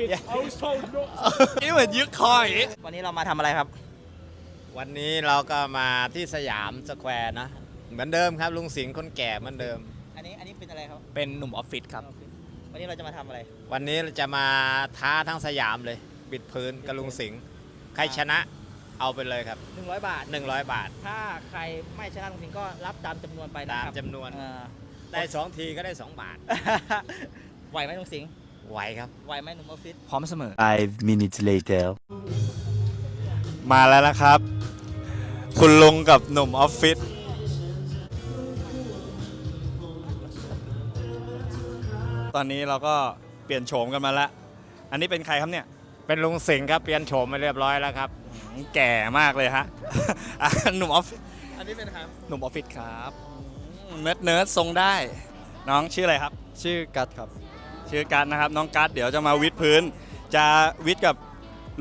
I was told not นี่เหมือนยึกคออย่างงี้วันนี้เรามาทำอะไรครับ วันนี้เราก็มาที่สยามสแควร์นะ เหมือนเดิมครับ ลุงสิงห์คนแก่เหมือนเดิม อันนี้อันนี้เป็นอะไรครับ เป็นหนุ่มออฟฟิศครับ วันนี้เราจะมาทำอะไร วันนี้เราจะมาท้าทั้งสยามเลย บิดพื้นกับลุงสิงห์ใครชนะเอาไปเลยครับ 100 บาท 100 บาท ถ้าใครไม่ชนะจริงๆก็รับตามจำนวนไปนะตามครับจำนวน เออ ได้สองทีก็ได้ 2 บาท ไหวไหมลุงสิงห์ ไหวครับ ไหวไหมหนุ่มออฟฟิศพร้อมเสมอ Five minutes later. มาแล้วนะครับ คุณลุงกับหนุ่มออฟฟิศตอนนี้เราก็เปลี่ยนโฉมกันมาแล้ว อันนี้เป็นใครครับเนี่ย เป็นลุงสิงห์ครับเปลี่ยนโฉมมาเรียบร้อยแล้วครับ แก่มากเลยฮะ อะหนุ่มออฟฟิศอันนี้เป็นใครหนุ่มออฟฟิศครับ เนิร์ดเนิร์ดทรงได้ น้องชื่ออะไรครับ ชื่อกัดครับ ชื่อการดนะครับ น้องการ์ดเดี๋ยวจะมาวิดพื้น จะวิดกับ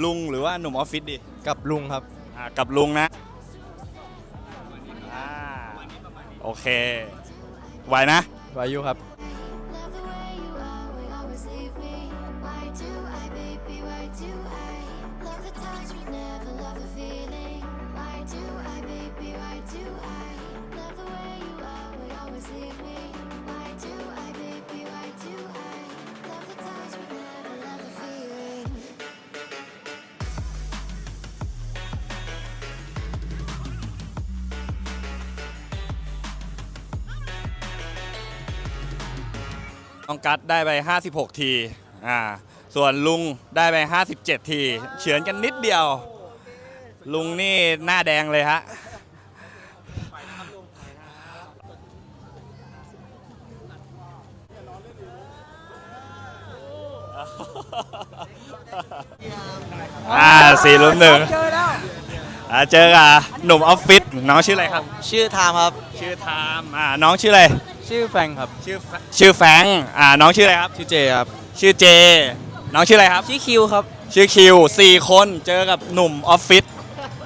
ลุงหรือว่าหนุ่มออฟฟิศดีกับลุงครับ อ่ากับลุงนะอ่าโอเคไหวนะ วายุครับ น้องกัดได้ไป 56 ทีอ่าส่วนลุงได้ไป 57 ทีเฉือนกันนิดเดียว ลุงนี่หน้าแดงเลยฮะอ่าสี่ลุมหนึ่งอ่าเจอกับหนุ่มออฟฟิศน้องชื่ออะไรครับ ชื่อไทม์ครับ ชื่อไทม์อ่าน้องชื่ออะไร ชื่อแฟงครับชื่อแฟชื่อแฟรงค์อ่าน้องชื่ออะไรครับ ชื่อเจครับชื่อเจ น้องชื่ออะไรครับ ชื่อคิวครับชื่อคิวสี่คนเจอกับหนุ่มออฟฟิศ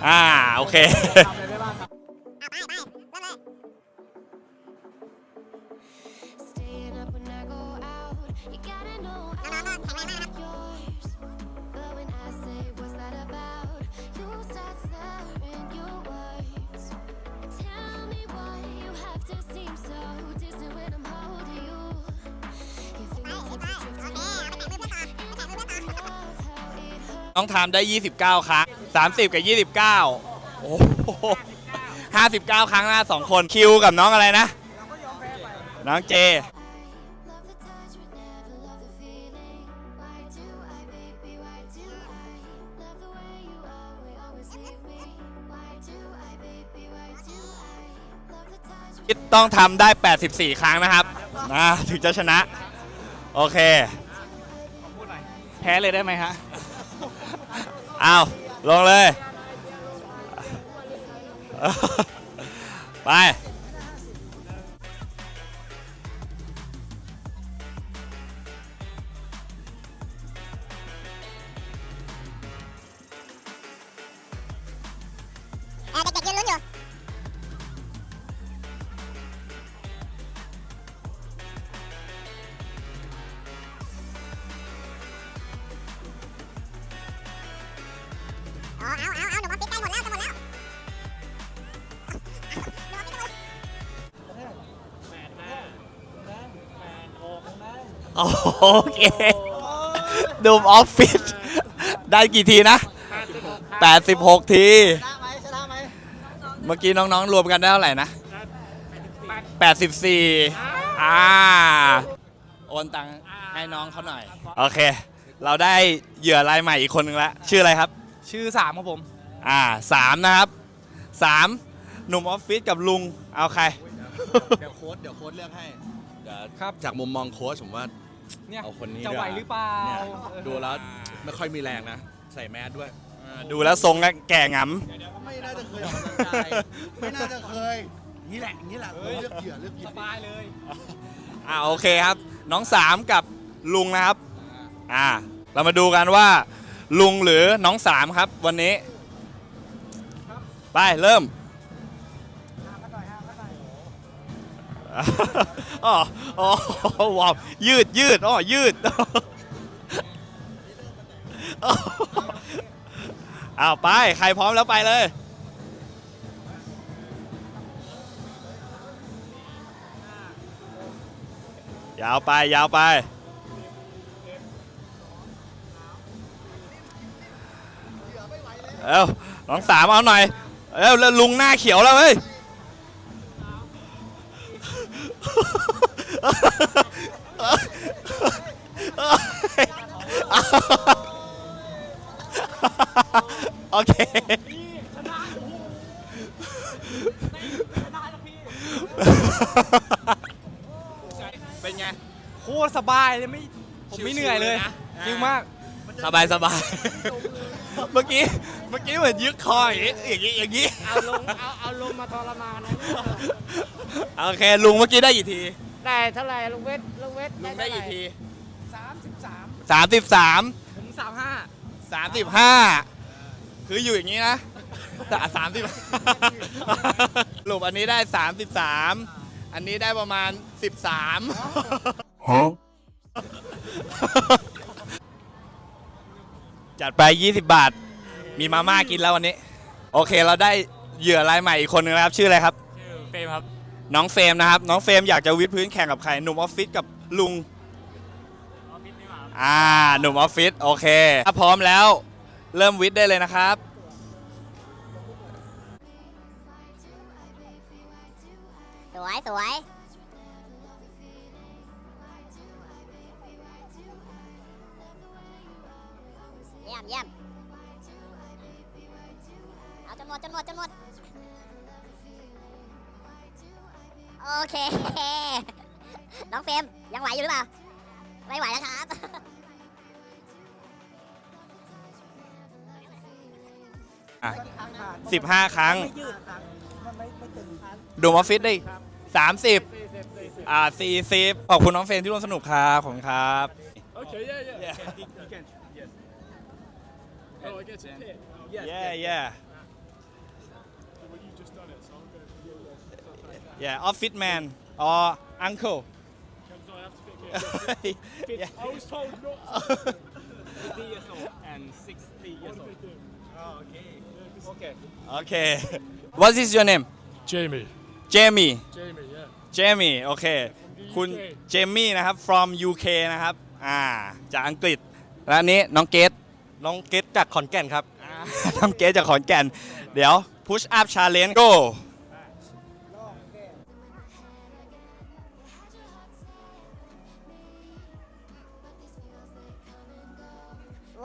อ่าโอเค Staying up when I go out, you gotta know I'm yours. น้องทามได้ 29 ครั้ง 30 กับ 29 โอ้โห59 ครั้งหน้างคนคิวกับน้องอะไรนะ น้องเจ ต้องทำได้ 84 ครั้งนะครับนะถึงจะชนะ โอเค แพ้เลยได้ไหมฮะ เอาลงเลย ไป โอเคดูมออฟฟิศได้กี่ทีนะ 86 ที ชนะไหมชนะไหมเมื่อกี้น้องๆ รวมกันได้เท่าไหร่นะ 84 อ่า โอนตังค์ให้น้องเขาหน่อย โอเค เราได้เหยื่อรายใหม่อีกคนนึงแล้วชื่ออะไรครับ ชื่อสามครับผม อ่าสามนะครับสามหนุ่มออฟฟิศกับลุง เอาใคร เดี๋ยวโค้ดเดี๋ยวโค้ดเลือกให้เดี๋ยวครับ จากมุมมองโค้ชผมว่า เนี่ยเอาคนนี้จะไหวดีกว่า หรือเปล่าเนี่ยดูแล้วไม่ค่อยมีแรงนะ ใส่แมสด้วยดูแล้วทรงแล้วแก่งไม่น่าจะเคยออกกำลังกายไม่น่าจะเคย นี่แหละนี่แหละเลือกเหยื่อเลือกเหยื่อสบายเลยำอ่าโอเคครับ น้องสามกับลุงนะครับ อ่า เรามาดูกันว่า ลุงหรือน้องสามครับ วันนี้ ไป เริ่ม อ๋ออ๋อว้าวยืดยืดอ๋อยืดเอาไป ใครพร้อมแล้วไปเลย ยาวไป ยาวไป เอ้าน้องสามเอาหน่อย เอ้าแล้วลุงหน้าเขียวแล้วเฮ้ย โอเคเป็นไง โคตรสบายเลยไม่ผมไม่เหนื่อยเลยชิวๆเลยนะ ชิวมาก สบายสบายเมื่อกี้ เมื่อกี้เหมือนยึกคออย่างงี้อย่างงี้อย่างงี้ เอาลงเอาเอาลงมาทรมานนะโอเค ลุงเมื่อกี้ได้กี่ที ได้เท่าไหร่ลุงเวทลุงเวทลุงได้กี่ทีสามสิบสามสามสิบสามผมสามห้าสามสิบห้าคืออยู่อย่างนี้นะสามสิบสรุปอันนี้ได้สามสิบสามอันนี้ได้ประมาณสิบสามจัดไป 20 บาท มีมาม่ากินแล้ววันนี้ โอเคเราได้เหยื่อรายใหม่อีกคนนึงแล้วครับ ชื่ออะไรครับ ชื่อเฟรมครับ น้องเฟรมนะครับ น้องเฟรมอยากจะวิดพื้นแข่งกับใครหนุ่มออฟฟิศกับลุงอ่าหนุ่มออฟฟิศโอเคถ้าพร้อมแล้ว เริ่มวิดได้เลยนะครับ สวยสวยเยี่ยมเยี่ยมเอาจนหมดจนหมดจนหมด โอเค น้องเฟรมยังไหวอยู่หรือเปล่า ไม่ไหวแล้วครับอะ15ครั้งดูมออฟฟิศได้30อ่า40ขอบคุณน้องเฟรมที่ร่วมสนุกครับขอบคุณครับ Okay yeah yeah Yeah. you can, you can yes oh I get it yes yeah yeah well you just done it so I'm going to yeah office man or uncle so I have to pick it yeah. I was told not to 50 years old and 60 years old oh okay okay okay what is your name Jamie Jamie Jamie yeah เจมี่โอเค คุณ เจมี่นะครับ from UK นะครับ อ่า จากอังกฤษ และอันนี้น้องเกตน้องเกตจากขอนแก่นครับอ่าน้องเกตจากขอนแก่น เดี๋ยว push up challenge go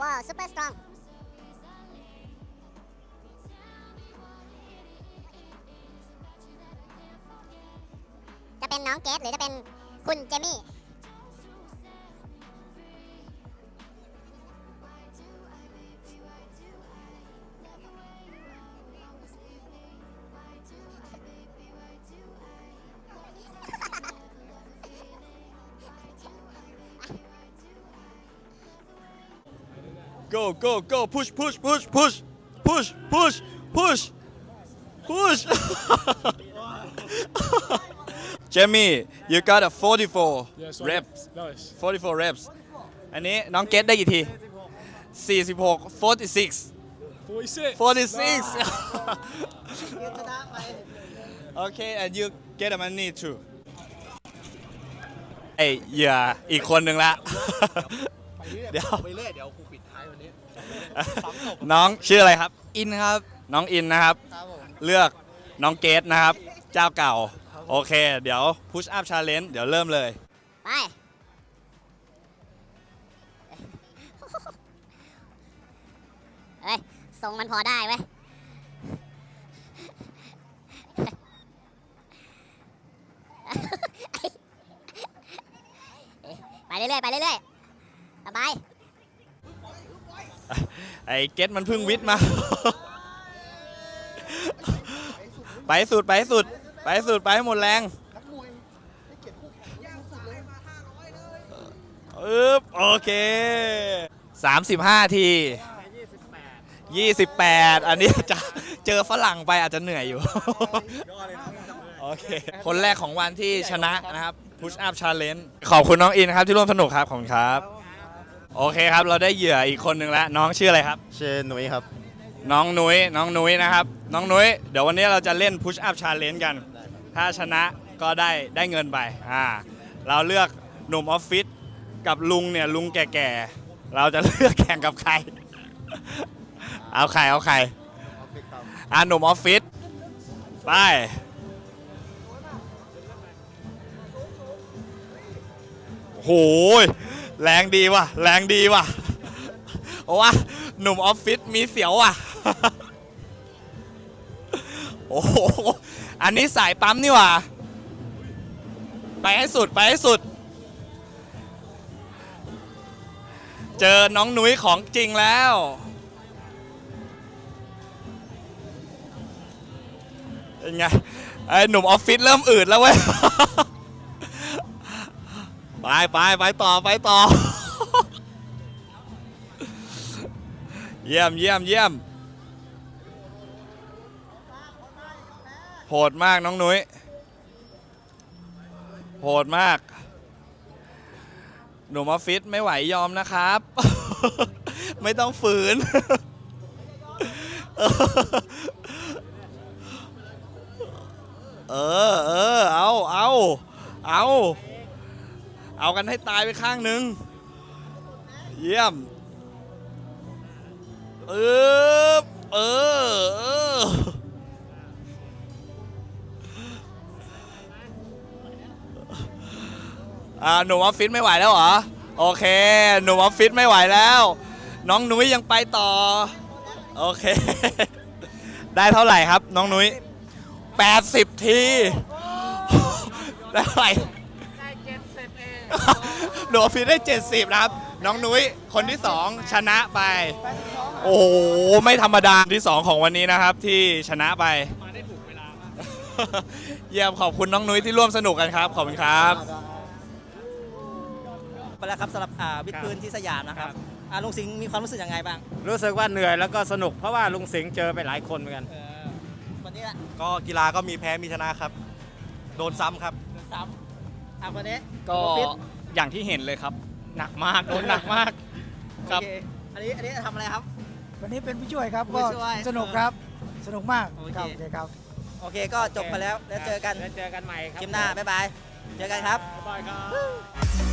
ว้าวซุปเปอร์สตรองจะเป็นน้องเกสหรือจะเป็นคุณเจมี่ Go, go, go. Push, push, push, push, push, push, push, push. Jamie, you got a 44 yes, reps. Nice. 44 reps. อันนี้น้องเกตได้กี่ที 46 46 46 46 okay and you get the money too ไอ้เหยื่ออีกคนหนึ่งละ เดี๋ยว ไปเรื่อยเดี๋ยว นนี้น้องชื่ออะไรครับ อินครับ น้องอินนะครับ ครับผมเลือกน้องเกตนะครับ เจ้าเก่า โอเค เดี๋ยว push up challenge เดี๋ยวเริ่มเลย ไป เฮ้ยทรงมันพอได้เว้ย ไปเรื่อยๆไปเรื่อยๆสบาย ไอ้เกตมันพิ่งวิทย์มา ไปสุดไปสุด ไปสุดไปให้หมดแรงอึ๊บโอเค 35 ที 28 อันนี้จะเจอฝรั่งไปอาจจะเหนื่อยอยู่ โอเค คนแรกของวันที่ชนะนะครับ Push Up Challenge ขอบคุณน้องอินครับที่ร่วมสนุกครับ ขอบคุณครับ โโอเคครับ เราได้เหยื่ออีกคนหนึ่งแล้วน้องชื่ออะไรครับ ชื่อหนุ่ยครับ น้องนุ้ยน้องนุ้ยนะครับ น้องนุ้ยเดี๋ยววันนี้เราจะเล่น push up challenge กัน ถ้าชนะก็ได้ได้เงินไปอ่าเราเลือกหนุ่มออฟฟิศกับลุงเนี่ยลุงแก่ๆ เราจะเลือกแข่งกับใคร เอาใครเอาใครอ่าหนุ่มออฟฟิศไปโหย แรงดีว่ะ แรงดีว่ะโอ้วะหนุ่มออฟฟิศมีเสียวว่ะ โอ้โห อันนี้สายปั๊มนี่ว่าไปให้สุดไปให้สุด เจอน้องนุ้ยของจริงแล้ว เป็นไง ไอ้หนุ่มออฟฟิศเริ่มอืดแล้วเว้ย ไปไปไปต่อไปต่อ เยี่ยมเยี่ยมเยี่ยมโหดมากน้องนุ้ยโหดมาก หนุ่มออฟฟิศไม่ไหวยอมนะครับ ไม่ต้องฝืน เออเออเอาเอาเอา เอากันให้ตายไปข้างหนึ่งเยี่ยมเออเออเอออ่าหนุ่มออฟฟิศไม่ไหวแล้วเหรอ โอเค หนุ่มออฟฟิศไม่ไหวแล้ว น้องนุ้ยยังไปต่อ โอเค ได้เท่าไหร่ครับ น้องนุ้ย80 ที ได้เท่าไหร่ หนูออฟฟิศได้ 70 นะครับ น้องนุ้ยคนที่ 2 ชนะไป โอ้โห ไม่ธรรมดาที่ 2 ของวันนี้นะครับ ที่ชนะไป มาได้ถูกเวลามากเยี่ยมขอบคุณน้องนุ้ยที่ร่วมสนุกกันครับ ขอบคุณครับไปแล้วครับสำหรับอ่าวิดพื้นที่สยามนะครับอ่าลุงสิงห์มีความรู้สึกยังไงบ้าง รู้สึกว่าเหนื่อยแล้วก็สนุกเพราะว่าลุงสิงห์เจอไปหลายคนเหมือนกันเออวันนี้ละก็กีฬาก็มีแพ้มีชนะครับ โดนซ้ำครับซ้ำ อะวันนี้ก็ออฟฟิศอย่างที่เห็นเลยครับ หนักมากโดนหนักมากครับโอเคอันนี้อันนี้ทำอะไรครับ วันนี้เป็นผู้ช่วยครับ ผู้ก็ช่วยสนุกครับ สนุกมากโอเค ครับโอเคครับ โอเคก็จบไปแล้วแล้วเจอกันแล้วเจอกันใหม่ครับคลิปหน้า บ๊ายบาย เจอกันครับ บ๊ายบายครับ